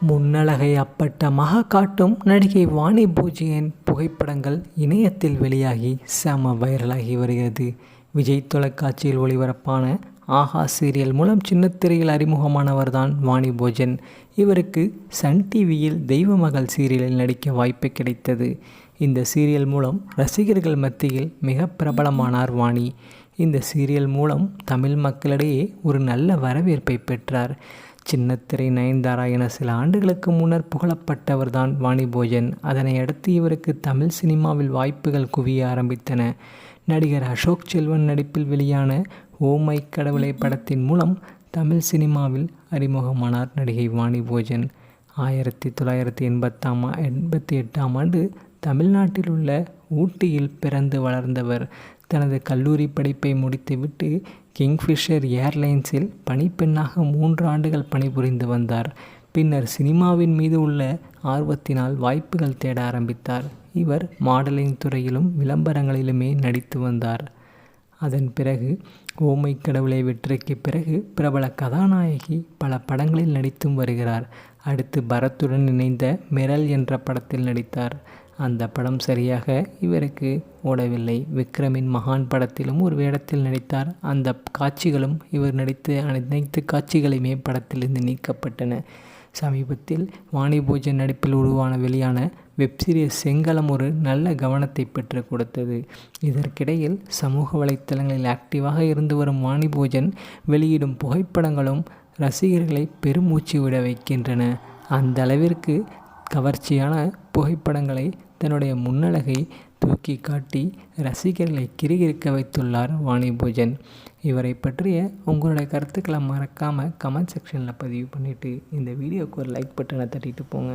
முன்னழகை அப்பட்டமாக காட்டும் நடிகை வாணி பூஜியின் புகைப்படங்கள் இணையத்தில் வெளியாகி செம வைரலாகி வருகிறது. விஜய் தொலைக்காட்சியில் ஒளிபரப்பான ஆஹா சீரியல் மூலம் சின்னத்திரையில் அறிமுகமானவர் தான் வாணி போஜன். இவருக்கு சன் டிவியில் தெய்வமகள் சீரியலில் நடிக்க வாய்ப்பு கிடைத்தது. இந்த சீரியல் மூலம் ரசிகர்கள் மத்தியில் மிக பிரபலமானார் வாணி. இந்த சீரியல் மூலம் தமிழ் மக்களிடையே ஒரு நல்ல வரவேற்பை பெற்றார். சின்னத்திரை நயன்தாரா என சில ஆண்டுகளுக்கு முன்னர் புகழப்பட்டவர் தான் வாணி போஜன் அதனை அடுத்து இவருக்கு தமிழ் சினிமாவில் வாய்ப்புகள் குவிய ஆரம்பித்தன. நடிகர் அசோக் செல்வன் நடிப்பில் வெளியான ஓமை கடவுளை படத்தின் மூலம் தமிழ் சினிமாவில் அறிமுகமானார் நடிகை வாணி போஜன் ஆயிரத்தி தொள்ளாயிரத்தி எண்பத்தாம் எண்பத்தி எட்டாம் ஆண்டு தமிழ்நாட்டில் உள்ள ஊட்டியில் பிறந்து வளர்ந்தவர். தனது கல்லூரி படிப்பை முடித்துவிட்டு கிங்ஃபிஷர் ஏர்லைன்ஸில் பணிப்பெண்ணாக மூன்று ஆண்டுகள் பணிபுரிந்து வந்தார். பின்னர் சினிமாவின் மீது உள்ள ஆர்வத்தினால் வாய்ப்புகள் தேட ஆரம்பித்தார். இவர் மாடலிங் துறையிலும் விளம்பரங்களிலுமே நடித்து வந்தார். அதன் பிறகு ஓமை கடவுளை வெற்றிக்கு பிறகு பிரபல கதாநாயகி பல படங்களில் நடித்தும் வருகிறார். அடுத்து பரத்துடன் இணைந்த மெரல் என்ற படத்தில் நடித்தார். அந்த படம் சரியாக இவருக்கு ஓடவில்லை. விக்ரமின் மகான் படத்திலும் ஒரு வேடத்தில் நடித்தார். அந்த காட்சிகளும் இவர் நடித்து அனைத்து காட்சிகளுமே படத்திலிருந்து நீக்கப்பட்டன. சமீபத்தில் வாணி பூஜன் நடிப்பில் உருவான வெளியான வெப்சீரிஸ் செங்கலம் ஒரு நல்ல கவனத்தை பெற்று கொடுத்தது. இதற்கிடையில் சமூக வலைத்தளங்களில் ஆக்டிவாக இருந்து வரும் வாணி பூஜன் வெளியிடும் புகைப்படங்களும் ரசிகர்களை பெருமூச்சு விட வைக்கின்றன. அந்த அளவிற்கு கவர்ச்சியான புகைப்படங்களை தன்னுடைய முன்னழகை தூக்கி காட்டி ரசிகர்களை கிரிகிரிக்க வைத்துள்ளார் வாணி பூஜன். இவரை பற்றிய உங்களுடைய கருத்துக்களை மறக்காமல் கமெண்ட் செக்ஷனில் பதிவு பண்ணிவிட்டு இந்த வீடியோவுக்கு ஒரு லைக் பட்டனை தட்டிட்டு போங்க.